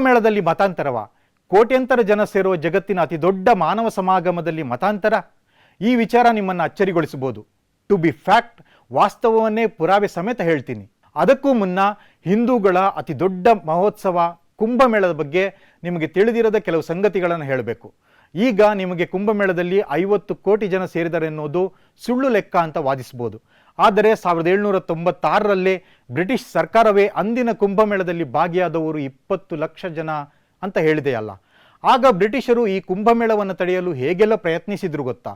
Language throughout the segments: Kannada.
ಕುಂಭಮೇಳದಲ್ಲಿ ಮತಾಂತರವ? ಕೋಟ್ಯಂತರ ಜನ ಸೇರುವ ಜಗತ್ತಿನ ಅತಿ ದೊಡ್ಡ ಮಾನವ ಸಮಾಗಮದಲ್ಲಿ ಮತಾಂತರ? ಈ ವಿಚಾರ ನಿಮ್ಮನ್ನು ಅಚ್ಚರಿಗೊಳಿಸಬಹುದು. ಟು ಬಿ ಫ್ಯಾಕ್ಟ್ ವಾಸ್ತವವನ್ನೇ ಪುರಾವೆ ಸಮೇತ ಹೇಳ್ತೀನಿ. ಅದಕ್ಕೂ ಮುನ್ನ ಹಿಂದೂಗಳ ಅತಿ ದೊಡ್ಡ ಮಹೋತ್ಸವ ಕುಂಭಮೇಳದ ಬಗ್ಗೆ ನಿಮಗೆ ತಿಳಿದಿರದ ಕೆಲವು ಸಂಗತಿಗಳನ್ನು ಹೇಳಬೇಕು. ಈಗ ನಿಮಗೆ ಕುಂಭಮೇಳದಲ್ಲಿ ಐವತ್ತು ಕೋಟಿ ಜನ ಸೇರಿದ್ದಾರೆ ಎನ್ನುವುದು ಸುಳ್ಳು ಲೆಕ್ಕ ಅಂತ ವಾದಿಸಬಹುದು. ಆದರೆ ಸಾವಿರದ ಏಳ್ನೂರ ತೊಂಬತ್ತಾರರಲ್ಲೇ ಬ್ರಿಟಿಷ್ ಸರ್ಕಾರವೇ ಅಂದಿನ ಕುಂಭಮೇಳದಲ್ಲಿ ಭಾಗಿಯಾದವರು ಇಪ್ಪತ್ತು ಲಕ್ಷ ಜನ ಅಂತ ಹೇಳಿದೆಯಲ್ಲ ಆಗ ಬ್ರಿಟಿಷರು ಈ ಕುಂಭಮೇಳವನ್ನು ತಡೆಯಲು ಹೇಗೆಲ್ಲ ಪ್ರಯತ್ನಿಸಿದ್ರು ಗೊತ್ತಾ?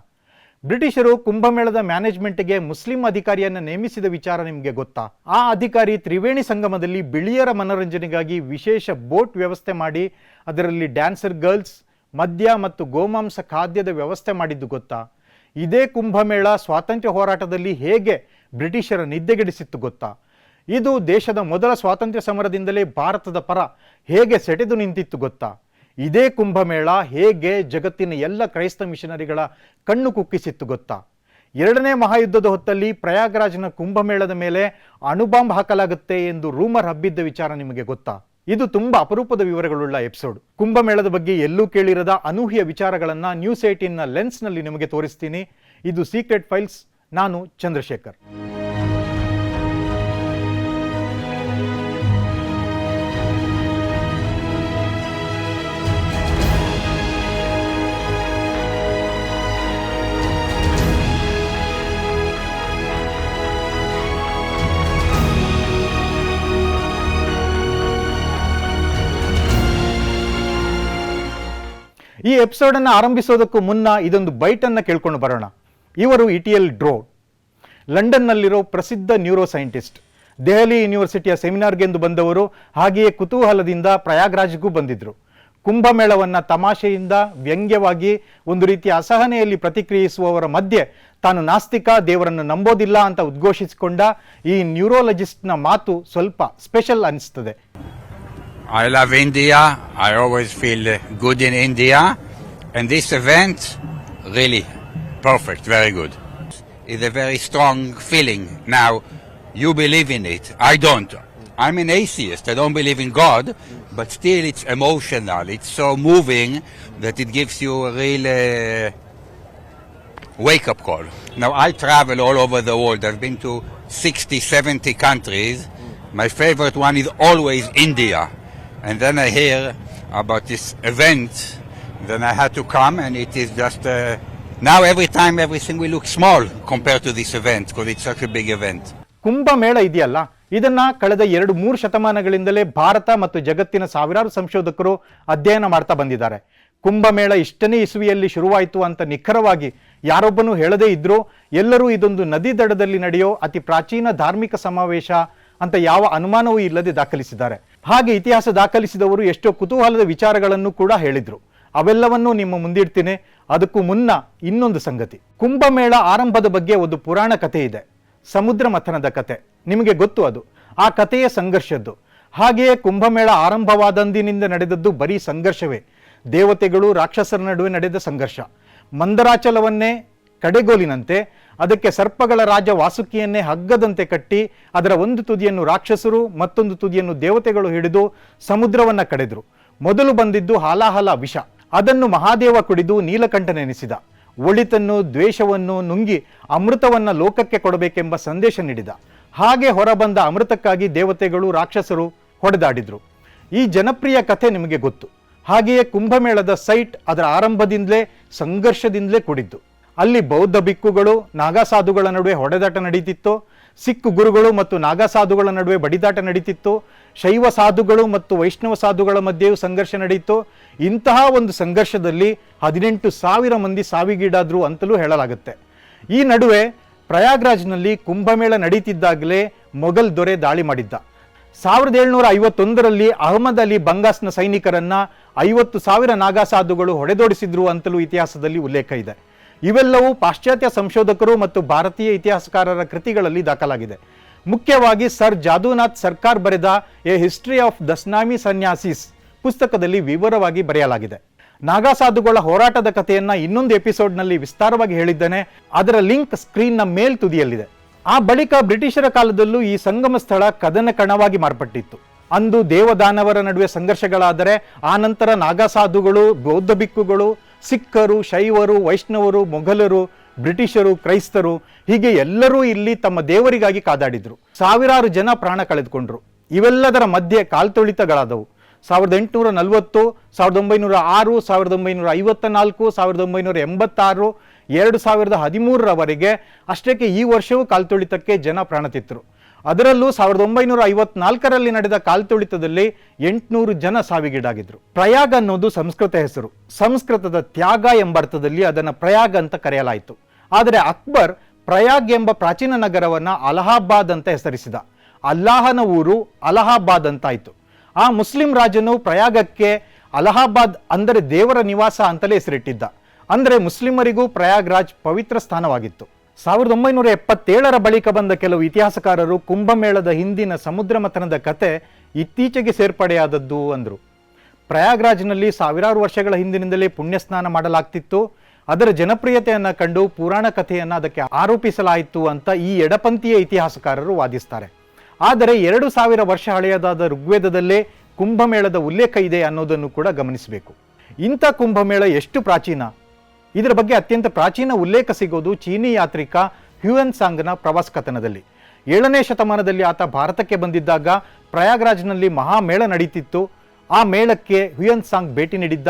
ಬ್ರಿಟಿಷರು ಕುಂಭಮೇಳದ ಮ್ಯಾನೇಜ್ಮೆಂಟ್ಗೆ ಮುಸ್ಲಿಂ ಅಧಿಕಾರಿಯನ್ನು ನೇಮಿಸಿದ ವಿಚಾರ ನಿಮಗೆ ಗೊತ್ತಾ? ಆ ಅಧಿಕಾರಿ ತ್ರಿವೇಣಿ ಸಂಗಮದಲ್ಲಿ ಬಿಳಿಯರ ಮನೋರಂಜನೆಗಾಗಿ ವಿಶೇಷ ಬೋಟ್ ವ್ಯವಸ್ಥೆ ಮಾಡಿ, ಅದರಲ್ಲಿ ಡ್ಯಾನ್ಸರ್ ಗರ್ಲ್ಸ್, ಮದ್ಯ ಮತ್ತು ಗೋಮಾಂಸ ಖಾದ್ಯದ ವ್ಯವಸ್ಥೆ ಮಾಡಿದ್ದು ಗೊತ್ತಾ? ಇದೇ ಕುಂಭಮೇಳ ಸ್ವಾತಂತ್ರ್ಯ ಹೋರಾಟದಲ್ಲಿ ಹೇಗೆ ಬ್ರಿಟಿಷರ ನಿದ್ದೆಗೆಡಿಸಿತ್ತು ಗೊತ್ತಾ? ಇದು ದೇಶದ ಮೊದಲ ಸ್ವಾತಂತ್ರ್ಯ ಸಮರದಿಂದಲೇ ಭಾರತದ ಪರ ಹೇಗೆ ಸೆಟೆದು ನಿಂತಿತ್ತು ಗೊತ್ತಾ? ಇದೇ ಕುಂಭಮೇಳ ಹೇಗೆ ಜಗತ್ತಿನ ಎಲ್ಲ ಕ್ರೈಸ್ತ ಮಿಷನರಿಗಳ ಕಣ್ಣು ಕುಕ್ಕಿಸಿತ್ತು ಗೊತ್ತಾ? ಎರಡನೇ ಮಹಾಯುದ್ಧದ ಹೊತ್ತಲ್ಲಿ ಪ್ರಯಾಗ್ರಾಜ್ನ ಕುಂಭಮೇಳದ ಮೇಲೆ ಅಣುಬಾಂಬ್ ಹಾಕಲಾಗುತ್ತೆ ಎಂದು ರೂಮರ್ ಹಬ್ಬಿದ್ದ ವಿಚಾರ ನಿಮಗೆ ಗೊತ್ತಾ? ಇದು ತುಂಬಾ ಅಪರೂಪದ ವಿವರಗಳುಳ್ಳ ಎಪಿಸೋಡ್. ಕುಂಭಮೇಳದ ಬಗ್ಗೆ ಎಲ್ಲೂ ಕೇಳಿರದ ಅನೂಹ್ಯ ವಿಚಾರಗಳನ್ನು ನ್ಯೂಸ್ ಏಟೀನ್ನ ಲೆನ್ಸ್ನಲ್ಲಿ ನಿಮಗೆ ತೋರಿಸ್ತೀನಿ. ಇದು ಸೀಕ್ರೆಟ್ ಫೈಲ್ಸ್. ನಾನು ಚಂದ್ರಶೇಖರ್. ಈ ಎಪಿಸೋಡನ್ನು ಆರಂಭಿಸೋದಕ್ಕೂ ಮುನ್ನ ಇದೊಂದು ಬೈಟನ್ನು ಕೇಳ್ಕೊಂಡು ಬರೋಣ. ಇವರು ಇಟಿಎಲ್ ಡ್ರೋ, ಲಂಡನ್ನಲ್ಲಿರೋ ಪ್ರಸಿದ್ಧ ನ್ಯೂರೋ ಸೈಂಟಿಸ್ಟ್ ದೆಹಲಿ ಯೂನಿವರ್ಸಿಟಿಯ ಸೆಮಿನಾರ್ಗೆಂದು ಬಂದವರು ಹಾಗೆಯೇ ಕುತೂಹಲದಿಂದ ಪ್ರಯಾಗ್ರಾಜ್ಗೂ ಬಂದಿದ್ದರು ಕುಂಭಮೇಳವನ್ನು ತಮಾಷೆಯಿಂದ ವ್ಯಂಗ್ಯವಾಗಿ ಒಂದು ರೀತಿಯ ಅಸಹನೆಯಲ್ಲಿ ಪ್ರತಿಕ್ರಿಯಿಸುವವರ ಮಧ್ಯೆ ತಾನು ನಾಸ್ತಿಕ, ದೇವರನ್ನು ನಂಬೋದಿಲ್ಲ ಅಂತ ಉದ್ಘೋಷಿಸಿಕೊಂಡ ಈ ನ್ಯೂರೋಲಜಿಸ್ಟ್ನ ಮಾತು ಸ್ವಲ್ಪ ಸ್ಪೆಷಲ್ ಅನಿಸ್ತದೆ. I love India I always feel good in India and this event really perfect, very good. It's a very strong feeling. Now, you believe in it. I don't. I'm an atheist. I don't believe in God. But still, it's emotional. It's so moving that it gives you a real uh, wake up call. Now, I travel all over the world. I've been to 60, 70 countries. My favorite one is always India. And then I hear about this event. Then I had to come, and it is just. Uh, now, every time, everything will look small compared to this event because it's such a big event. Kumbh Mela ಇದೆಯಲ್ಲ? ಇದನ್ನ ಕಳೆದ ಎರಡು ಮೂರು ಶತಮಾನಗಳಿಂದಲೇ ಭಾರತ ಮತ್ತು ಜಗತ್ತಿನ ಸಾವಿರಾರು ಸಂಶೋಧಕರು ಅಧ್ಯಯನ ಮಾಡ್ತಾ ಬಂದಿದ್ದಾರೆ. ಕುಂಭಮೇಳ ಇಷ್ಟನೇ ಇಸುವಿಯಲ್ಲಿ ಶುರುವಾಯಿತು ಅಂತ ನಿಖರವಾಗಿ ಯಾರೊಬ್ಬನೂ ಹೇಳದೇ ಇದ್ರೂ ಎಲ್ಲರೂ ಇದೊಂದು ನದಿ ದಡದಲ್ಲಿ ನಡೆಯೋ ಅತಿ ಪ್ರಾಚೀನ ಧಾರ್ಮಿಕ ಸಮಾವೇಶ ಅಂತ ಯಾವ ಅನುಮಾನವೂ ಇಲ್ಲದೆ ದಾಖಲಿಸಿದ್ದಾರೆ. ಹಾಗೆ ಇತಿಹಾಸ ದಾಖಲಿಸಿದವರು ಎಷ್ಟೋ ಕುತೂಹಲದ ವಿಚಾರಗಳನ್ನು ಕೂಡ ಹೇಳಿದ್ರು. ಅವೆಲ್ಲವನ್ನೂ ನಿಮ್ಮ ಮುಂದಿಡ್ತೀನಿ. ಅದಕ್ಕೂ ಮುನ್ನ ಇನ್ನೊಂದು ಸಂಗತಿ. ಕುಂಭಮೇಳ ಆರಂಭದ ಬಗ್ಗೆ ಒಂದು ಪುರಾಣ ಕಥೆ ಇದೆ. ಸಮುದ್ರ ಮಥನದ ಕತೆ ನಿಮಗೆ ಗೊತ್ತು ಅದು. ಆ ಕಥೆಯ ಸಂಘರ್ಷದ್ದು. ಹಾಗೆಯೇ ಕುಂಭಮೇಳ ಆರಂಭವಾದಂದಿನಿಂದ ನಡೆದದ್ದು ಬರೀ ಸಂಘರ್ಷವೇ. ದೇವತೆಗಳು ರಾಕ್ಷಸರ ನಡುವೆ ನಡೆದ ಸಂಘರ್ಷ. ಮಂದರಾಚಲವನ್ನೇ ಕಡೆಗೋಲಿನಂತೆ, ಅದಕ್ಕೆ ಸರ್ಪಗಳ ರಾಜ ವಾಸುಕಿಯನ್ನೇ ಹಗ್ಗದಂತೆ ಕಟ್ಟಿ, ಅದರ ಒಂದು ತುದಿಯನ್ನು ರಾಕ್ಷಸರು, ಮತ್ತೊಂದು ತುದಿಯನ್ನು ದೇವತೆಗಳು ಹಿಡಿದು ಸಮುದ್ರವನ್ನ ಕಡೆದ್ರು. ಮೊದಲು ಬಂದಿದ್ದು ಹಾಲಾಹಲ ವಿಷ. ಅದನ್ನು ಮಹಾದೇವ ಕುಡಿದು ನೀಲಕಂಠನೆನಿಸಿದ. ಒಳಿತನ್ನು, ದ್ವೇಷವನ್ನು ನುಂಗಿ ಅಮೃತವನ್ನ ಲೋಕಕ್ಕೆ ಕೊಡಬೇಕೆಂಬ ಸಂದೇಶ ನೀಡಿದ. ಹಾಗೆ ಹೊರಬಂದ ಅಮೃತಕ್ಕಾಗಿ ದೇವತೆಗಳು, ರಾಕ್ಷಸರು ಹೊಡೆದಾಡಿದ್ರು. ಈ ಜನಪ್ರಿಯ ಕಥೆ ನಿಮಗೆ ಗೊತ್ತು. ಹಾಗೆಯೇ ಕುಂಭಮೇಳದ ಸೈಟ್ ಅದರ ಆರಂಭದಿಂದಲೇ, ಸಂಘರ್ಷದಿಂದಲೇ ಕೂಡಿದ್ದು. ಅಲ್ಲಿ ಬೌದ್ಧ ಬಿಕ್ಕುಗಳು ನಾಗಾಸಾಧುಗಳ ನಡುವೆ ಹೊಡೆದಾಟ ನಡೀತಿತ್ತು. ಸಿಖ್ ಗುರುಗಳು ಮತ್ತು ನಾಗಾಸಾಧುಗಳ ನಡುವೆ ಬಡಿದಾಟ ನಡೀತಿತ್ತು. ಶೈವ ಸಾಧುಗಳು ಮತ್ತು ವೈಷ್ಣವ ಸಾಧುಗಳ ಮಧ್ಯೆಯೂ ಸಂಘರ್ಷ ನಡೆಯಿತು ಇಂತಹ ಒಂದು ಸಂಘರ್ಷದಲ್ಲಿ ಹದಿನೆಂಟು ಸಾವಿರ ಮಂದಿ ಸಾವಿಗೀಡಾದ್ರು ಅಂತಲೂ ಹೇಳಲಾಗುತ್ತೆ. ಈ ನಡುವೆ ಪ್ರಯಾಗ್ರಾಜ್ನಲ್ಲಿ ಕುಂಭಮೇಳ ನಡೀತಿದ್ದಾಗಲೇ ಮೊಘಲ್ ದೊರೆ ದಾಳಿ ಮಾಡಿದ್ದ. ಸಾವಿರದ ಏಳ್ನೂರ ಐವತ್ತೊಂದರಲ್ಲಿ ಅಹಮದ್ ಅಲಿ ಬಂಗಾಸ್ನ ಸೈನಿಕರನ್ನ ಐವತ್ತು ಸಾವಿರ ನಾಗಾಸಾಧುಗಳು ಹೊಡೆದೋಡಿಸಿದ್ರು ಅಂತಲೂ ಇತಿಹಾಸದಲ್ಲಿ ಉಲ್ಲೇಖ ಇದೆ. ಇವೆಲ್ಲವೂ ಪಾಶ್ಚಾತ್ಯ ಸಂಶೋಧಕರು ಮತ್ತು ಭಾರತೀಯ ಇತಿಹಾಸಕಾರರ ಕೃತಿಗಳಲ್ಲಿ ದಾಖಲಾಗಿದೆ. ಮುಖ್ಯವಾಗಿ ಸರ್ ಜಾದೂನಾಥ್ ಸರ್ಕಾರ್ ಬರೆದ a history of Dasnami sanyasis ಪುಸ್ತಕದಲ್ಲಿ ವಿವರವಾಗಿ ಬರೆಯಲಾಗಿದೆ. ನಾಗಾಸಾಧುಗಳ ಹೋರಾಟದ ಕಥೆಯನ್ನ ಇನ್ನೊಂದು ಎಪಿಸೋಡ್ನಲ್ಲಿ ವಿಸ್ತಾರವಾಗಿ ಹೇಳಿದ್ದೇನೆ. ಅದರ ಲಿಂಕ್ ಸ್ಕ್ರೀನ್ನ ಮೇಲ್ ತುದಿಯಲ್ಲಿದೆ. ಆ ಬಳಿಕ ಬ್ರಿಟಿಷರ ಕಾಲದಲ್ಲೂ ಈ ಸಂಗಮ ಸ್ಥಳ ಕದನ ಕಣವಾಗಿ ಮಾರ್ಪಟ್ಟಿತ್ತು. ಅಂದು ದೇವದಾನವರ ನಡುವೆ ಸಂಘರ್ಷಗಳಾದರೆ, ಆ ನಂತರ ನಾಗಾಸಾಧುಗಳು ಬೌದ್ಧ ಬಿಕ್ಕುಗಳು ಸಿಖ್ಖರು, ಶೈವರು, ವೈಷ್ಣವರು, ಮೊಘಲರು ಬ್ರಿಟಿಷರು, ಕ್ರೈಸ್ತರು, ಹೀಗೆ ಎಲ್ಲರೂ ಇಲ್ಲಿ ತಮ್ಮ ದೇವರಿಗಾಗಿ ಕಾದಾಡಿದ್ರು. ಸಾವಿರಾರು ಜನ ಪ್ರಾಣ ಕಳೆದುಕೊಂಡ್ರು. ಇವೆಲ್ಲದರ ಮಧ್ಯೆ ಕಾಲ್ತುಳಿತಗಳಾದವು. ಸಾವಿರದ ಎಂಟುನೂರ ನಲವತ್ತು, ಸಾವಿರದ ಒಂಬೈನೂರ ಆರು, ಸಾವಿರದ ಒಂಬೈನೂರ ಐವತ್ತ ನಾಲ್ಕು, ಸಾವಿರದ ಒಂಬೈನೂರ ಎಂಬತ್ತಾರು, ಎರಡು ಸಾವಿರದ ಹದಿಮೂರರವರೆಗೆ ಅಷ್ಟಕ್ಕೆ ಈ ವರ್ಷವೂ ಕಾಲ್ತುಳಿತಕ್ಕೆ ಜನ ಪ್ರಾಣತಿತ್ತರು ಅದರಲ್ಲೂ ಸಾವಿರದ ಒಂಬೈನೂರ ಐವತ್ನಾಲ್ಕರಲ್ಲಿ ನಡೆದ ಕಾಲ್ತುಳಿತದಲ್ಲಿ ಎಂಟುನೂರು ಜನ ಸಾವಿಗೀಡಾಗಿದ್ರು. ಪ್ರಯಾಗ ಅನ್ನೋದು ಸಂಸ್ಕೃತ ಹೆಸರು. ಸಂಸ್ಕೃತದ ತ್ಯಾಗ ಎಂಬ ಅರ್ಥದಲ್ಲಿ ಅದನ್ನು ಪ್ರಯಾಗ ಅಂತ ಕರೆಯಲಾಯಿತು. ಆದರೆ ಅಕ್ಬರ್ ಪ್ರಯಾಗ್ ಎಂಬ ಪ್ರಾಚೀನ ನಗರವನ್ನು ಅಲಹಾಬಾದ್ ಅಂತ ಹೆಸರಿಸಿದ. ಅಲ್ಲಾಹನ ಊರು ಅಲಹಾಬಾದ್ ಅಂತಾಯಿತು. ಆ ಮುಸ್ಲಿಂ ರಾಜನು ಪ್ರಯಾಗಕ್ಕೆ ಅಲಹಾಬಾದ್ ಅಂದರೆ ದೇವರ ನಿವಾಸ ಅಂತಲೇ ಹೆಸರಿಟ್ಟಿದ್ದ. ಅಂದರೆ ಮುಸ್ಲಿಮರಿಗೂ ಪ್ರಯಾಗ್ರಾಜ್ ಪವಿತ್ರ ಸ್ಥಾನವಾಗಿತ್ತು. ಸಾವಿರದ ಒಂಬೈನೂರ ಎಪ್ಪತ್ತೇಳರ ಬಳಿಕ ಬಂದ ಕೆಲವು ಇತಿಹಾಸಕಾರರು ಕುಂಭಮೇಳದ ಹಿಂದಿನ ಸಮುದ್ರ ಮಥನದ ಕತೆ ಇತ್ತೀಚೆಗೆ ಸೇರ್ಪಡೆಯಾದದ್ದು ಅಂದರು. ಪ್ರಯಾಗ್ರಾಜ್ನಲ್ಲಿ ಸಾವಿರಾರು ವರ್ಷಗಳ ಹಿಂದಿನಿಂದಲೇ ಪುಣ್ಯಸ್ನಾನ ಮಾಡಲಾಗ್ತಿತ್ತು. ಅದರ ಜನಪ್ರಿಯತೆಯನ್ನು ಕಂಡು ಪುರಾಣ ಕಥೆಯನ್ನು ಅದಕ್ಕೆ ಆರೋಪಿಸಲಾಯಿತು ಅಂತ ಈ ಎಡಪಂಥೀಯ ಇತಿಹಾಸಕಾರರು ವಾದಿಸ್ತಾರೆ. ಆದರೆ ಎರಡು ಸಾವಿರ ವರ್ಷ ಹಳೆಯದಾದ ಋಗ್ವೇದದಲ್ಲೇ ಕುಂಭಮೇಳದ ಉಲ್ಲೇಖ ಇದೆ ಅನ್ನೋದನ್ನು ಕೂಡ ಗಮನಿಸಬೇಕು. ಇಂಥ ಕುಂಭಮೇಳ ಎಷ್ಟು ಪ್ರಾಚೀನ? ಇದರ ಬಗ್ಗೆ ಅತ್ಯಂತ ಪ್ರಾಚೀನ ಉಲ್ಲೇಖ ಸಿಗೋದು ಚೀನಿ ಯಾತ್ರಿಕ ಹ್ಯೂಯನ್ ಸಾಂಗ್ನ ಪ್ರವಾಸ ಕಥನದಲ್ಲಿ ಏಳನೇ ಶತಮಾನದಲ್ಲಿ ಆತ ಭಾರತಕ್ಕೆ ಬಂದಿದ್ದಾಗ ಪ್ರಯಾಗ್ರಾಜ್ನಲ್ಲಿ ಮಹಾಮೇಳ ನಡೀತಿತ್ತು. ಆ ಮೇಳಕ್ಕೆ ಹ್ಯೂಯನ್ ಸಾಂಗ್ ಭೇಟಿ ನೀಡಿದ್ದ.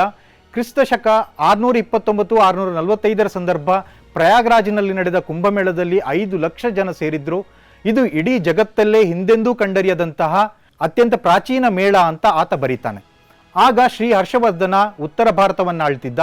ಕ್ರಿಸ್ತ ಶಕ ಆರುನೂರ ಇಪ್ಪತ್ತೊಂಬತ್ತು ಆರುನೂರ ನಲವತ್ತೈದರ ಸಂದರ್ಭ ಪ್ರಯಾಗ್ರಾಜ್ನಲ್ಲಿ ನಡೆದ ಕುಂಭಮೇಳದಲ್ಲಿ ಐದು ಲಕ್ಷ ಜನ ಸೇರಿದ್ರು. ಇದು ಇಡೀ ಜಗತ್ತಲ್ಲೇ ಹಿಂದೆಂದೂ ಕಂಡರಿಯದಂತಹ ಅತ್ಯಂತ ಪ್ರಾಚೀನ ಮೇಳ ಅಂತ ಆತ ಬರೀತಾನೆ. ಆಗ ಶ್ರೀ ಹರ್ಷವರ್ಧನ ಉತ್ತರ ಭಾರತವನ್ನು ಆಳ್ತಿದ್ದ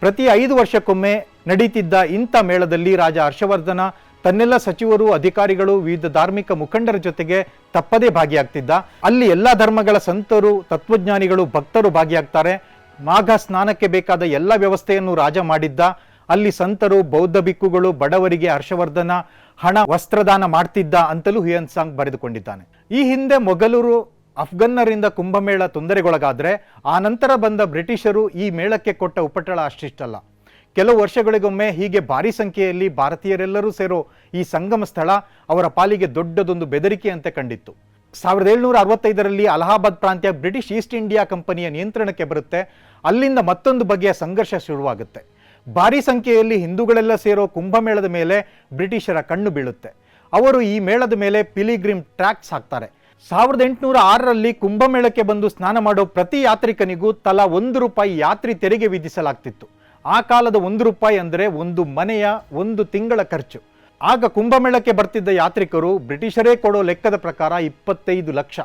ಪ್ರತಿ ಐದು ವರ್ಷಕ್ಕೊಮ್ಮೆ ನಡೀತಿದ್ದ ಇಂಥ ಮೇಳದಲ್ಲಿ ರಾಜ ಹರ್ಷವರ್ಧನ, ತನ್ನೆಲ್ಲ ಸಚಿವರು, ಅಧಿಕಾರಿಗಳು, ವಿವಿಧ ಧಾರ್ಮಿಕ ಮುಖಂಡರ ಜೊತೆಗೆ ತಪ್ಪದೇ ಭಾಗಿಯಾಗ್ತಿದ್ದ. ಅಲ್ಲಿ ಎಲ್ಲ ಧರ್ಮಗಳ ಸಂತರು, ತತ್ವಜ್ಞಾನಿಗಳು, ಭಕ್ತರು ಭಾಗಿಯಾಗ್ತಾರೆ. ಮಾಘ ಸ್ನಾನಕ್ಕೆ ಬೇಕಾದ ಎಲ್ಲ ವ್ಯವಸ್ಥೆಯನ್ನು ರಾಜ ಮಾಡಿದ್ದ. ಅಲ್ಲಿ ಸಂತರು, ಬೌದ್ಧ ಬಿಕ್ಕುಗಳು ಬಡವರಿಗೆ ಹರ್ಷವರ್ಧನ, ಹಣ, ವಸ್ತ್ರದಾನ ಮಾಡ್ತಿದ್ದ ಅಂತಲೂ ಹುಯನ್ ಸಾಂಗ್ ಬರೆದುಕೊಂಡಿದ್ದಾನೆ. ಈ ಹಿಂದೆ ಮೊಘಲರು ಅಫ್ಘನ್ನರಿಂದ ಕುಂಭಮೇಳ ತೊಂದರೆಗೊಳಗಾದ್ರೆ, ಆ ನಂತರ ಬಂದ ಬ್ರಿಟಿಷರು ಈ ಮೇಳಕ್ಕೆ ಕೊಟ್ಟ ಉಪಟಳ ಅಷ್ಟಿಷ್ಟಲ್ಲ. ಕೆಲವು ವರ್ಷಗಳಿಗೊಮ್ಮೆ ಹೀಗೆ ಭಾರಿ ಸಂಖ್ಯೆಯಲ್ಲಿ ಭಾರತೀಯರೆಲ್ಲರೂ ಸೇರೋ ಈ ಸಂಗಮ ಸ್ಥಳ ಅವರ ಪಾಲಿಗೆ ದೊಡ್ಡದೊಂದು ಬೆದರಿಕೆಯಂತೆ ಕಂಡಿತ್ತು. ಸಾವಿರದ ಏಳ್ನೂರ ಅರವತ್ತೈದರಲ್ಲಿ ಅಲಹಾಬಾದ್ ಪ್ರಾಂತ್ಯ ಬ್ರಿಟಿಷ್ ಈಸ್ಟ್ ಇಂಡಿಯಾ ಕಂಪನಿಯ ನಿಯಂತ್ರಣಕ್ಕೆ ಬರುತ್ತೆ. ಅಲ್ಲಿಂದ ಮತ್ತೊಂದು ಬಗೆಯ ಸಂಘರ್ಷ ಶುರುವಾಗುತ್ತೆ. ಭಾರೀ ಸಂಖ್ಯೆಯಲ್ಲಿ ಹಿಂದೂಗಳೆಲ್ಲ ಸೇರೋ ಕುಂಭಮೇಳದ ಮೇಲೆ ಬ್ರಿಟಿಷರ ಕಣ್ಣು ಬೀಳುತ್ತೆ. ಅವರು ಈ ಮೇಳದ ಮೇಲೆ ಪಿಲಿಗ್ರಿಮ್ ಟ್ರ್ಯಾಕ್ಸ್ ಹಾಕ್ತಾರೆ. ಸಾವಿರದ ಎಂಟುನೂರ ಆರರಲ್ಲಿ ಕುಂಭಮೇಳಕ್ಕೆ ಬಂದು ಸ್ನಾನ ಮಾಡೋ ಪ್ರತಿ ಯಾತ್ರಿಕನಿಗೂ ತಲಾ ಒಂದು ರೂಪಾಯಿ ಯಾತ್ರಿ ತೆರಿಗೆ ವಿಧಿಸಲಾಗ್ತಿತ್ತು. ಆ ಕಾಲದ ಒಂದು ರೂಪಾಯಿ ಅಂದರೆ ಒಂದು ಮನೆಯ ಒಂದು ತಿಂಗಳ ಖರ್ಚು. ಆಗ ಕುಂಭಮೇಳಕ್ಕೆ ಬರ್ತಿದ್ದ ಯಾತ್ರಿಕರು ಬ್ರಿಟಿಷರೇ ಕೊಡೋ ಲೆಕ್ಕದ ಪ್ರಕಾರ ಇಪ್ಪತ್ತೈದು ಲಕ್ಷ.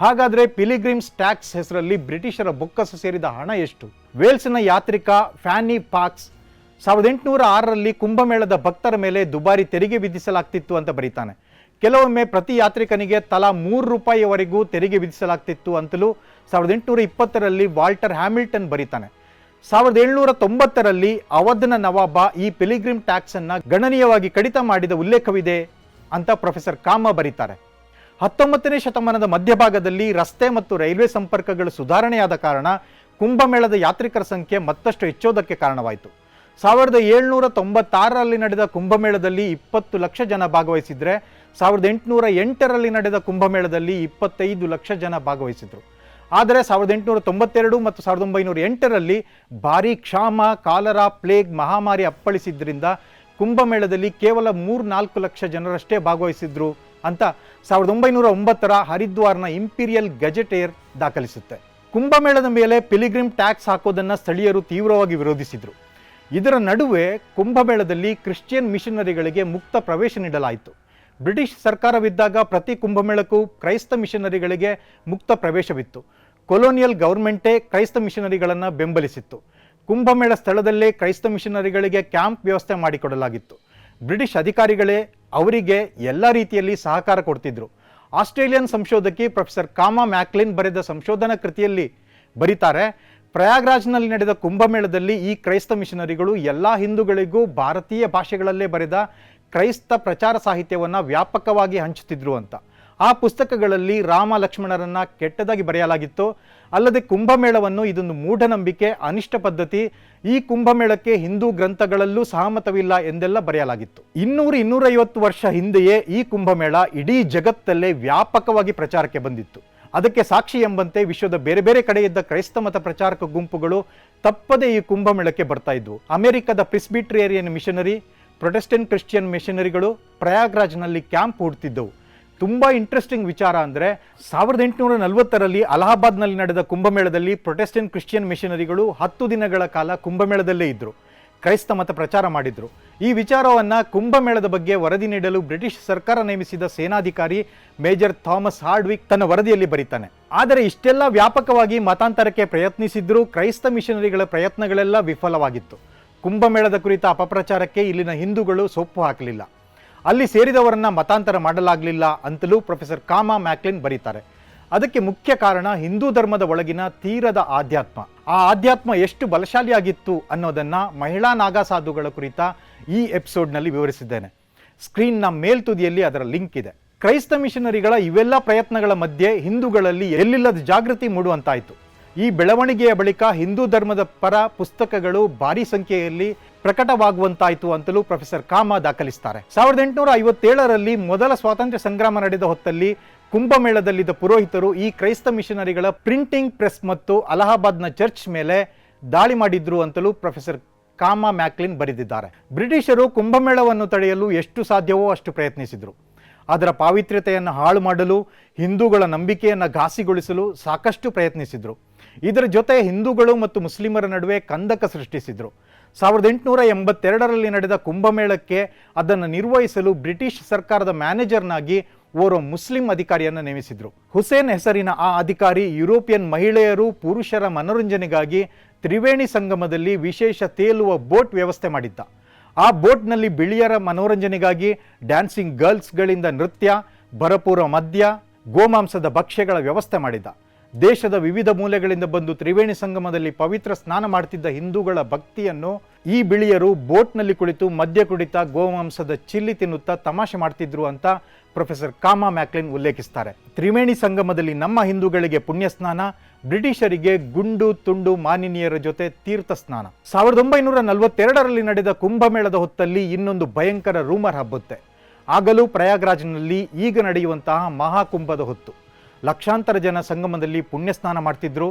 ಹಾಗಾದ್ರೆ ಪಿಲಿಗ್ರಿಮ್ಸ್ ಟ್ಯಾಕ್ಸ್ ಹೆಸರಲ್ಲಿ ಬ್ರಿಟಿಷರ ಬೊಕ್ಕಸ ಸೇರಿದ ಹಣ ಎಷ್ಟು? ವೇಲ್ಸ್ನ ಯಾತ್ರಿಕ ಫ್ಯಾನಿ ಪಾಕ್ಸ್ ಸಾವಿರದ ಎಂಟುನೂರ ಆರರಲ್ಲಿ ಕುಂಭಮೇಳದ ಭಕ್ತರ ಮೇಲೆ ದುಬಾರಿ ತೆರಿಗೆ ವಿಧಿಸಲಾಗ್ತಿತ್ತು ಅಂತ ಬರೀತಾನೆ. ಕೆಲವೊಮ್ಮೆ ಪ್ರತಿ ಯಾತ್ರಿಕನಿಗೆ ತಲಾ ಮೂರು ರೂಪಾಯಿವರೆಗೂ ತೆರಿಗೆ ವಿಧಿಸಲಾಗ್ತಿತ್ತು ಅಂತಲೂ ಸಾವಿರದ ಎಂಟುನೂರ ಇಪ್ಪತ್ತರಲ್ಲಿ ವಾಲ್ಟರ್ ಹ್ಯಾಮಿಲ್ಟನ್ ಬರೀತಾನೆ. ಸಾವಿರದ ಏಳ್ನೂರ ತೊಂಬತ್ತರಲ್ಲಿ ಅವಧ್ನ ನವಾಬ ಈ ಪಿಲಿಗ್ರಿಮ್ ಟ್ಯಾಕ್ಸ್ ಅನ್ನ ಗಣನೀಯವಾಗಿ ಕಡಿತ ಮಾಡಿದ ಉಲ್ಲೇಖವಿದೆ ಅಂತ ಪ್ರೊಫೆಸರ್ ಕಾಮ ಬರೀತಾರೆ. ಹತ್ತೊಂಬತ್ತನೇ ಶತಮಾನದ ಮಧ್ಯಭಾಗದಲ್ಲಿ ರಸ್ತೆ ಮತ್ತು ರೈಲ್ವೆ ಸಂಪರ್ಕಗಳು ಸುಧಾರಣೆಯಾದ ಕಾರಣ ಕುಂಭಮೇಳದ ಯಾತ್ರಿಕರ ಸಂಖ್ಯೆ ಮತ್ತಷ್ಟು ಹೆಚ್ಚೋದಕ್ಕೆ ಕಾರಣವಾಯಿತು. ಸಾವಿರದ ಏಳ್ನೂರ ತೊಂಬತ್ತಾರರಲ್ಲಿ ನಡೆದ ಕುಂಭಮೇಳದಲ್ಲಿ ಇಪ್ಪತ್ತು ಲಕ್ಷ ಜನ ಭಾಗವಹಿಸಿದ್ರೆ, ಸಾವಿರದ ಎಂಟುನೂರ ಎಂಟರಲ್ಲಿ ನಡೆದ ಕುಂಭಮೇಳದಲ್ಲಿ ಇಪ್ಪತ್ತೈದು ಲಕ್ಷ ಜನ ಭಾಗವಹಿಸಿದ್ರು. ಆದರೆ ಸಾವಿರದ ಎಂಟುನೂರ ತೊಂಬತ್ತೆರಡು ಮತ್ತು ಸಾವಿರದ ಒಂಬೈನೂರ ಎಂಟರಲ್ಲಿ ಭಾರೀ ಕ್ಷಾಮ, ಕಾಲರಾ, ಪ್ಲೇಗ್ ಮಹಾಮಾರಿ ಅಪ್ಪಳಿಸಿದ್ದರಿಂದ ಕುಂಭಮೇಳದಲ್ಲಿ ಕೇವಲ ಮೂರು ನಾಲ್ಕು ಲಕ್ಷ ಜನರಷ್ಟೇ ಭಾಗವಹಿಸಿದ್ರು ಅಂತ ಸಾವಿರದ ಒಂಬೈನೂರ ಒಂಬತ್ತರ ಹರಿದ್ವಾರ್ನ ಇಂಪೀರಿಯಲ್ ಗಜೆಟೇರ್ ದಾಖಲಿಸುತ್ತೆ. ಕುಂಭಮೇಳದ ಮೇಲೆ ಪಿಲಿಗ್ರಿಮ್ ಟ್ಯಾಕ್ಸ್ ಹಾಕೋದನ್ನು ಸ್ಥಳೀಯರು ತೀವ್ರವಾಗಿ ವಿರೋಧಿಸಿದ್ರು. ಇದರ ನಡುವೆ ಕುಂಭಮೇಳದಲ್ಲಿ ಕ್ರಿಶ್ಚಿಯನ್ ಮಿಷನರಿಗಳಿಗೆ ಮುಕ್ತ ಪ್ರವೇಶ ನೀಡಲಾಯಿತು. ಬ್ರಿಟಿಷ್ ಸರ್ಕಾರವಿದ್ದಾಗ ಪ್ರತಿ ಕುಂಭಮೇಳಕ್ಕೂ ಕ್ರೈಸ್ತ ಮಿಷನರಿಗಳಿಗೆ ಮುಕ್ತ ಪ್ರವೇಶವಿತ್ತು. ಕೊಲೋನಿಯಲ್ ಗೌರ್ಮೆಂಟೇ ಕ್ರೈಸ್ತ ಮಿಷನರಿಗಳನ್ನು ಬೆಂಬಲಿಸಿತ್ತು. ಕುಂಭಮೇಳ ಸ್ಥಳದಲ್ಲೇ ಕ್ರೈಸ್ತ ಮಿಷನರಿಗಳಿಗೆ ಕ್ಯಾಂಪ್ ವ್ಯವಸ್ಥೆ ಮಾಡಿಕೊಡಲಾಗಿತ್ತು. ಬ್ರಿಟಿಷ್ ಅಧಿಕಾರಿಗಳೇ ಅವರಿಗೆ ಎಲ್ಲ ರೀತಿಯಲ್ಲಿ ಸಹಕಾರ ಕೊಡ್ತಿದ್ರು. ಆಸ್ಟ್ರೇಲಿಯನ್ ಸಂಶೋಧಕಿ ಪ್ರೊಫೆಸರ್ ಕಾಮಾ ಮ್ಯಾಕ್ಲಿನ್ ಬರೆದ ಸಂಶೋಧನಾ ಕೃತಿಯಲ್ಲಿ ಬರೀತಾರೆ, ಪ್ರಯಾಗ್ರಾಜ್ನಲ್ಲಿ ನಡೆದ ಕುಂಭಮೇಳದಲ್ಲಿ ಈ ಕ್ರೈಸ್ತ ಮಿಷನರಿಗಳು ಎಲ್ಲ ಹಿಂದೂಗಳಿಗೂ ಭಾರತೀಯ ಭಾಷೆಗಳಲ್ಲೇ ಬರೆದ ಕ್ರೈಸ್ತ ಪ್ರಚಾರ ಸಾಹಿತ್ಯವನ್ನು ವ್ಯಾಪಕವಾಗಿ ಹಂಚುತ್ತಿದ್ರು ಅಂತ. ಆ ಪುಸ್ತಕಗಳಲ್ಲಿ ರಾಮ ಲಕ್ಷ್ಮಣರನ್ನ ಕೆಟ್ಟದಾಗಿ ಬರೆಯಲಾಗಿತ್ತು. ಅಲ್ಲದೆ ಕುಂಭಮೇಳವನ್ನು ಇದೊಂದು ಮೂಢನಂಬಿಕೆ, ಅನಿಷ್ಟ ಪದ್ಧತಿ. ಈ ಕುಂಭಮೇಳಕ್ಕೆ ಹಿಂದೂ ಗ್ರಂಥಗಳಲ್ಲೂ ಸಹಮತವಿಲ್ಲ ಎಂದೆಲ್ಲ ಬರೆಯಲಾಗಿತ್ತು. ಇನ್ನೂರು ಇನ್ನೂರೈವತ್ತು ವರ್ಷ ಹಿಂದೆಯೇ ಈ ಕುಂಭಮೇಳ ಇಡೀ ಜಗತ್ತಲ್ಲೇ ವ್ಯಾಪಕವಾಗಿ ಪ್ರಚಾರಕ್ಕೆ ಬಂದಿತ್ತು. ಅದಕ್ಕೆ ಸಾಕ್ಷಿ ಎಂಬಂತೆ ವಿಶ್ವದ ಬೇರೆ ಬೇರೆ ಕಡೆಯಿದ್ದ ಕ್ರೈಸ್ತ ಮತ ಪ್ರಚಾರಕ ಗುಂಪುಗಳು ತಪ್ಪದೇ ಈ ಕುಂಭಮೇಳಕ್ಕೆ ಬರ್ತಾ ಇದ್ವು. ಅಮೆರಿಕದ ಪ್ರಿಸ್ಬಿಟ್ರೇರಿಯನ್ ಮಿಷನರಿ, ಪ್ರೊಟೆಸ್ಟೆಂಟ್ ಕ್ರಿಶ್ಚಿಯನ್ ಮಿಷನರಿಗಳು ಪ್ರಯಾಗ್ರಾಜ್ನಲ್ಲಿ ಕ್ಯಾಂಪ್ ಹೂಡ್ತಿದ್ದವು. ತುಂಬಾ ಇಂಟ್ರೆಸ್ಟಿಂಗ್ ವಿಚಾರ ಅಂದರೆ ಸಾವಿರದ ಎಂಟುನೂರ ನಲವತ್ತರಲ್ಲಿ ಅಲಹಾಬಾದ್ನಲ್ಲಿ ನಡೆದ ಕುಂಭಮೇಳದಲ್ಲಿ ಪ್ರೊಟೆಸ್ಟೆಂಟ್ ಕ್ರಿಶ್ಚಿಯನ್ ಮಿಷನರಿಗಳು ಹತ್ತು ದಿನಗಳ ಕಾಲ ಕುಂಭಮೇಳದಲ್ಲೇ ಇದ್ದರು ಕ್ರೈಸ್ತ ಮತ ಪ್ರಚಾರ ಮಾಡಿದರು. ಈ ವಿಚಾರವನ್ನು ಕುಂಭಮೇಳದ ಬಗ್ಗೆ ವರದಿ ನೀಡಲು ಬ್ರಿಟಿಷ್ ಸರ್ಕಾರ ನೇಮಿಸಿದ ಸೇನಾಧಿಕಾರಿ ಮೇಜರ್ ಥಾಮಸ್ ಹಾರ್ಡ್ವಿಕ್ ತನ್ನ ವರದಿಯಲ್ಲಿ ಬರೀತಾನೆ. ಆದರೆ ಇಷ್ಟೆಲ್ಲ ವ್ಯಾಪಕವಾಗಿ ಮತಾಂತರಕ್ಕೆ ಪ್ರಯತ್ನಿಸಿದ್ರೂ ಕ್ರೈಸ್ತ ಮಿಷನರಿಗಳ ಪ್ರಯತ್ನಗಳೆಲ್ಲ ವಿಫಲವಾಗಿತ್ತು. ಕುಂಭಮೇಳದ ಕುರಿತ ಅಪಪ್ರಚಾರಕ್ಕೆ ಇಲ್ಲಿನ ಹಿಂದೂಗಳು ಸೊಪ್ಪು ಹಾಕಲಿಲ್ಲ. ಅಲ್ಲಿ ಸೇರಿದವರನ್ನ ಮತಾಂತರ ಮಾಡಲಾಗಲಿಲ್ಲ ಅಂತಲೂ ಪ್ರೊಫೆಸರ್ ಕಾಮಾ ಮ್ಯಾಕ್ಲಿನ್ ಬರೀತಾರೆ. ಅದಕ್ಕೆ ಮುಖ್ಯ ಕಾರಣ ಹಿಂದೂ ಧರ್ಮದ ಒಳಗಿನ ತೀರದ ಆಧ್ಯಾತ್ಮ. ಆ ಆಧ್ಯಾತ್ಮ ಎಷ್ಟು ಬಲಶಾಲಿಯಾಗಿತ್ತು ಅನ್ನೋದನ್ನ ಮಹಿಳಾ ನಾಗಾಸಾಧುಗಳ ಕುರಿತ ಈ ಎಪಿಸೋಡ್ನಲ್ಲಿ ವಿವರಿಸಿದ್ದೇನೆ. ಸ್ಕ್ರೀನ್ನ ಮೇಲ್ತುದಿಯಲ್ಲಿ ಅದರ ಲಿಂಕ್ ಇದೆ. ಕ್ರೈಸ್ತ ಮಿಷನರಿಗಳ ಇವೆಲ್ಲ ಪ್ರಯತ್ನಗಳ ಮಧ್ಯೆ ಹಿಂದೂಗಳಲ್ಲಿ ಎಲ್ಲಿಲ್ಲದ ಜಾಗೃತಿ ಮೂಡುವಂತಾಯಿತು. ಈ ಬೆಳವಣಿಗೆಯ ಬಳಿಕ ಹಿಂದೂ ಧರ್ಮದ ಪರ ಪುಸ್ತಕಗಳು ಭಾರಿ ಸಂಖ್ಯೆಯಲ್ಲಿ ಪ್ರಕಟವಾಗುವಂತಾಯಿತು ಅಂತಲೂ ಪ್ರೊಫೆಸರ್ ಕಾಮ ದಾಖಲಿಸ್ತಾರೆ. ಸಾವಿರದ ಎಂಟುನೂರ ಐವತ್ತೇಳರಲ್ಲಿ ಮೊದಲ ಸ್ವಾತಂತ್ರ್ಯ ಸಂಗ್ರಾಮ ನಡೆದ ಹೊತ್ತಲ್ಲಿ ಕುಂಭಮೇಳದಲ್ಲಿದ್ದ ಪುರೋಹಿತರು ಈ ಕ್ರೈಸ್ತ ಮಿಷನರಿಗಳ ಪ್ರಿಂಟಿಂಗ್ ಪ್ರೆಸ್ ಮತ್ತು ಅಲಹಾಬಾದ್ನ ಚರ್ಚ್ ಮೇಲೆ ದಾಳಿ ಮಾಡಿದ್ರು ಅಂತಲೂ ಪ್ರೊಫೆಸರ್ ಕಾಮ ಮ್ಯಾಕ್ಲಿನ್ ಬರೆದಿದ್ದಾರೆ. ಬ್ರಿಟಿಷರು ಕುಂಭಮೇಳವನ್ನು ತಡೆಯಲು ಎಷ್ಟು ಸಾಧ್ಯವೋ ಅಷ್ಟು ಪ್ರಯತ್ನಿಸಿದರು. ಅದರ ಪಾವಿತ್ರ್ಯತೆಯನ್ನು ಹಾಳು ಮಾಡಲು, ಹಿಂದೂಗಳ ನಂಬಿಕೆಯನ್ನು ಘಾಸಿಗೊಳಿಸಲು ಸಾಕಷ್ಟು ಪ್ರಯತ್ನಿಸಿದರು. ಇದರ ಜೊತೆ ಹಿಂದೂಗಳು ಮತ್ತು ಮುಸ್ಲಿಮರ ನಡುವೆ ಕಂದಕ ಸೃಷ್ಟಿಸಿದರು. ಸಾವಿರದ ಎಂಟುನೂರ ಎಂಬತ್ತೆರಡರಲ್ಲಿ ನಡೆದ ಕುಂಭಮೇಳಕ್ಕೆ ಅದನ್ನು ನಿರ್ವಹಿಸಲು ಬ್ರಿಟಿಷ್ ಸರ್ಕಾರದ ಮ್ಯಾನೇಜರ್ನಾಗಿ ಓರ್ವ ಮುಸ್ಲಿಂ ಅಧಿಕಾರಿಯನ್ನು ನೇಮಿಸಿದ್ರು. ಹುಸೇನ್ ಹೆಸರಿನ ಆ ಅಧಿಕಾರಿ ಯುರೋಪಿಯನ್ ಮಹಿಳೆಯರು ಪುರುಷರ ಮನೋರಂಜನೆಗಾಗಿ ತ್ರಿವೇಣಿ ಸಂಗಮದಲ್ಲಿ ವಿಶೇಷ ತೇಲುವ ಬೋಟ್ ವ್ಯವಸ್ಥೆ ಮಾಡಿದ್ದ. ಆ ಬೋಟ್ನಲ್ಲಿ ಬಿಳಿಯರ ಮನೋರಂಜನೆಗಾಗಿ ಡ್ಯಾನ್ಸಿಂಗ್ ಗರ್ಲ್ಸ್ಗಳಿಂದ ನೃತ್ಯ ಭರಪೂರ ಮದ್ಯ, ಗೋಮಾಂಸದ ಭಕ್ಷ್ಯಗಳ ವ್ಯವಸ್ಥೆ ಮಾಡಿದ್ದ. ದೇಶದ ವಿವಿಧ ಮೂಲೆಗಳಿಂದ ಬಂದು ತ್ರಿವೇಣಿ ಸಂಗಮದಲ್ಲಿ ಪವಿತ್ರ ಸ್ನಾನ ಮಾಡ್ತಿದ್ದ ಹಿಂದೂಗಳ ಭಕ್ತಿಯನ್ನು ಈ ಬಿಳಿಯರು ಬೋಟ್ನಲ್ಲಿ ಕುಳಿತು ಮದ್ಯ ಕುಡಿತ ಗೋಮಾಂಸದ ಚಿಲ್ಲಿ ತಿನ್ನುತ್ತಾ ತಮಾಷೆ ಮಾಡ್ತಿದ್ರು ಅಂತ ಪ್ರೊಫೆಸರ್ ಕಾಮಾ ಮ್ಯಾಕ್ಲಿನ್ ಉಲ್ಲೇಖಿಸ್ತಾರೆ. ತ್ರಿವೇಣಿ ಸಂಗಮದಲ್ಲಿ ನಮ್ಮ ಹಿಂದೂಗಳಿಗೆ ಪುಣ್ಯ ಸ್ನಾನ ಬ್ರಿಟಿಷರಿಗೆ ಗುಂಡು ತುಂಡು ಮಾನಿನಿಯರ ಜೊತೆ ತೀರ್ಥ ಸ್ನಾನ ಸಾವಿರದ ಒಂಬೈನೂರ ನಲವತ್ತೆರಡರಲ್ಲಿ ನಡೆದ ಕುಂಭಮೇಳದ ಹೊತ್ತಲ್ಲಿ ಇನ್ನೊಂದು ಭಯಂಕರ ರೂಮರ್ ಹಬ್ಬುತ್ತೆ. ಆಗಲೂ ಪ್ರಯಾಗ್ರಾಜ್ನಲ್ಲಿ ಈಗ ನಡೆಯುವಂತಹ ಮಹಾಕುಂಭದ ಹೊತ್ತು. ಲಕ್ಷಾಂತರ ಜನ ಸಂಗಮದಲ್ಲಿ ಪುಣ್ಯ ಸ್ನಾನ ಮಾಡ್ತಿದ್ರು.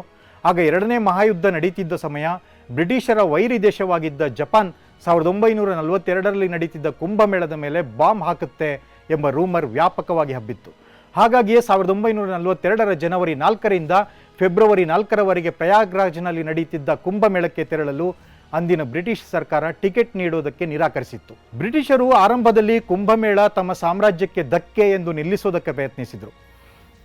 ಆಗ ಎರಡನೇ ಮಹಾಯುದ್ಧ ನಡೀತಿದ್ದ ಸಮಯ, ಬ್ರಿಟಿಷರ ವೈರಿ ದೇಶವಾಗಿದ್ದ ಜಪಾನ್ ಸಾವಿರದ ಒಂಬೈನೂರ ನಲವತ್ತೆರಡರಲ್ಲಿ ನಡೀತಿದ್ದ ಕುಂಭಮೇಳದ ಮೇಲೆ ಬಾಂಬ್ ಹಾಕುತ್ತೆ ಎಂಬ ರೂಮರ್ ವ್ಯಾಪಕವಾಗಿ ಹಬ್ಬಿತ್ತು. ಹಾಗಾಗಿಯೇ ಸಾವಿರದ ಒಂಬೈನೂರ ನಲವತ್ತೆರಡರ ಜನವರಿ ನಾಲ್ಕರಿಂದ ಫೆಬ್ರವರಿ ನಾಲ್ಕರವರೆಗೆ ಪ್ರಯಾಗ್ರಾಜ್ನಲ್ಲಿ ನಡೀತಿದ್ದ ಕುಂಭಮೇಳಕ್ಕೆ ತೆರಳಲು ಅಂದಿನ ಬ್ರಿಟಿಷ್ ಸರ್ಕಾರ ಟಿಕೆಟ್ ನೀಡುವುದಕ್ಕೆ ನಿರಾಕರಿಸಿತ್ತು. ಬ್ರಿಟಿಷರು ಆರಂಭದಲ್ಲಿ ಕುಂಭಮೇಳ ತಮ್ಮ ಸಾಮ್ರಾಜ್ಯಕ್ಕೆ ಧಕ್ಕೆ ಎಂದು ನಿಲ್ಲಿಸೋದಕ್ಕೆ ಪ್ರಯತ್ನಿಸಿದರು.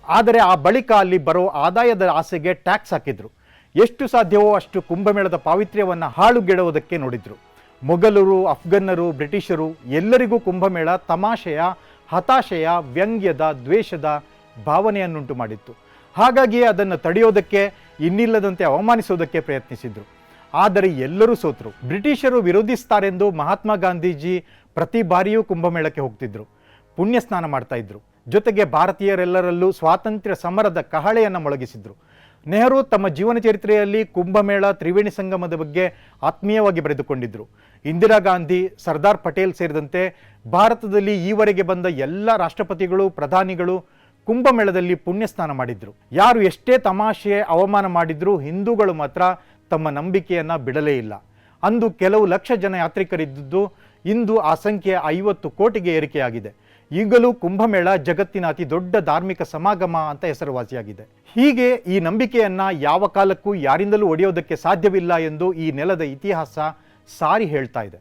ಆದರೆ ಆ ಬಳಿಕ ಅಲ್ಲಿ ಬರೋ ಆದಾಯದ ಆಸೆಗೆ ಟ್ಯಾಕ್ಸ್ ಹಾಕಿದ್ರು. ಎಷ್ಟು ಸಾಧ್ಯವೋ ಅಷ್ಟು ಕುಂಭಮೇಳದ ಪಾವಿತ್ರ್ಯವನ್ನು ಹಾಳುಗೆಡುವುದಕ್ಕೆ ನೋಡಿದ್ರು. ಮೊಘಲರು, ಅಫ್ಘನ್ನರು, ಬ್ರಿಟಿಷರು ಎಲ್ಲರಿಗೂ ಕುಂಭಮೇಳ ತಮಾಷೆಯ, ಹತಾಶೆಯ, ವ್ಯಂಗ್ಯದ, ದ್ವೇಷದ ಭಾವನೆಯನ್ನುಂಟು ಮಾಡಿತ್ತು. ಹಾಗಾಗಿಯೇ ಅದನ್ನು ತಡೆಯೋದಕ್ಕೆ, ಇನ್ನಿಲ್ಲದಂತೆ ಅವಮಾನಿಸೋದಕ್ಕೆ ಪ್ರಯತ್ನಿಸಿದ್ರು. ಆದರೆ ಎಲ್ಲರೂ ಸೋತರು. ಬ್ರಿಟಿಷರು ವಿರೋಧಿಸ್ತಾರೆಂದು ಮಹಾತ್ಮ ಗಾಂಧೀಜಿ ಪ್ರತಿ ಬಾರಿಯೂ ಕುಂಭಮೇಳಕ್ಕೆ ಹೋಗ್ತಿದ್ರು. ಪುಣ್ಯ ಸ್ನಾನ ಮಾಡ್ತಾ ಇದ್ರು. ಜೊತೆಗೆ ಭಾರತೀಯರೆಲ್ಲರಲ್ಲೂ ಸ್ವಾತಂತ್ರ್ಯ ಸಮರದ ಕಹಳೆಯನ್ನು ಮೊಳಗಿಸಿದ್ರು. ನೆಹರು ತಮ್ಮ ಜೀವನ ಚರಿತ್ರೆಯಲ್ಲಿ ಕುಂಭಮೇಳ, ತ್ರಿವೇಣಿ ಸಂಗಮದ ಬಗ್ಗೆ ಆತ್ಮೀಯವಾಗಿ ಬರೆದುಕೊಂಡಿದ್ರು. ಇಂದಿರಾ ಗಾಂಧಿ, ಸರ್ದಾರ್ ಪಟೇಲ್ ಸೇರಿದಂತೆ ಭಾರತದಲ್ಲಿ ಈವರೆಗೆ ಬಂದ ಎಲ್ಲ ರಾಷ್ಟ್ರಪತಿಗಳು, ಪ್ರಧಾನಿಗಳು ಕುಂಭಮೇಳದಲ್ಲಿ ಪುಣ್ಯ ಸ್ನಾನ ಮಾಡಿದ್ರು. ಯಾರು ಎಷ್ಟೇ ತಮಾಷೆ ಅವಮಾನ ಮಾಡಿದ್ರೂ ಹಿಂದೂಗಳು ಮಾತ್ರ ತಮ್ಮ ನಂಬಿಕೆಯನ್ನ ಬಿಡಲೇ ಇಲ್ಲ. ಅಂದು ಕೆಲವು ಲಕ್ಷ ಜನ ಯಾತ್ರಿಕರಿದ್ದುದು ಇಂದು ಆ ಸಂಖ್ಯೆ ಐವತ್ತು ಕೋಟಿಗೆ ಏರಿಕೆಯಾಗಿದೆ. ಈಗಲೂ ಕುಂಭಮೇಳ ಜಗತ್ತಿನ ಅತಿ ದೊಡ್ಡ ಧಾರ್ಮಿಕ ಸಮಾಗಮ ಅಂತ ಹೆಸರುವಾಸಿಯಾಗಿದೆ. ಹೀಗೆ ಈ ನಂಬಿಕೆಯನ್ನ ಯಾವ ಕಾಲಕ್ಕೂ ಯಾರಿಂದಲೂ ಒಡೆಯೋದಕ್ಕೆ ಸಾಧ್ಯವಿಲ್ಲ ಎಂದು ಈ ನೆಲದ ಇತಿಹಾಸ ಸಾರಿ ಹೇಳ್ತಾ ಇದೆ.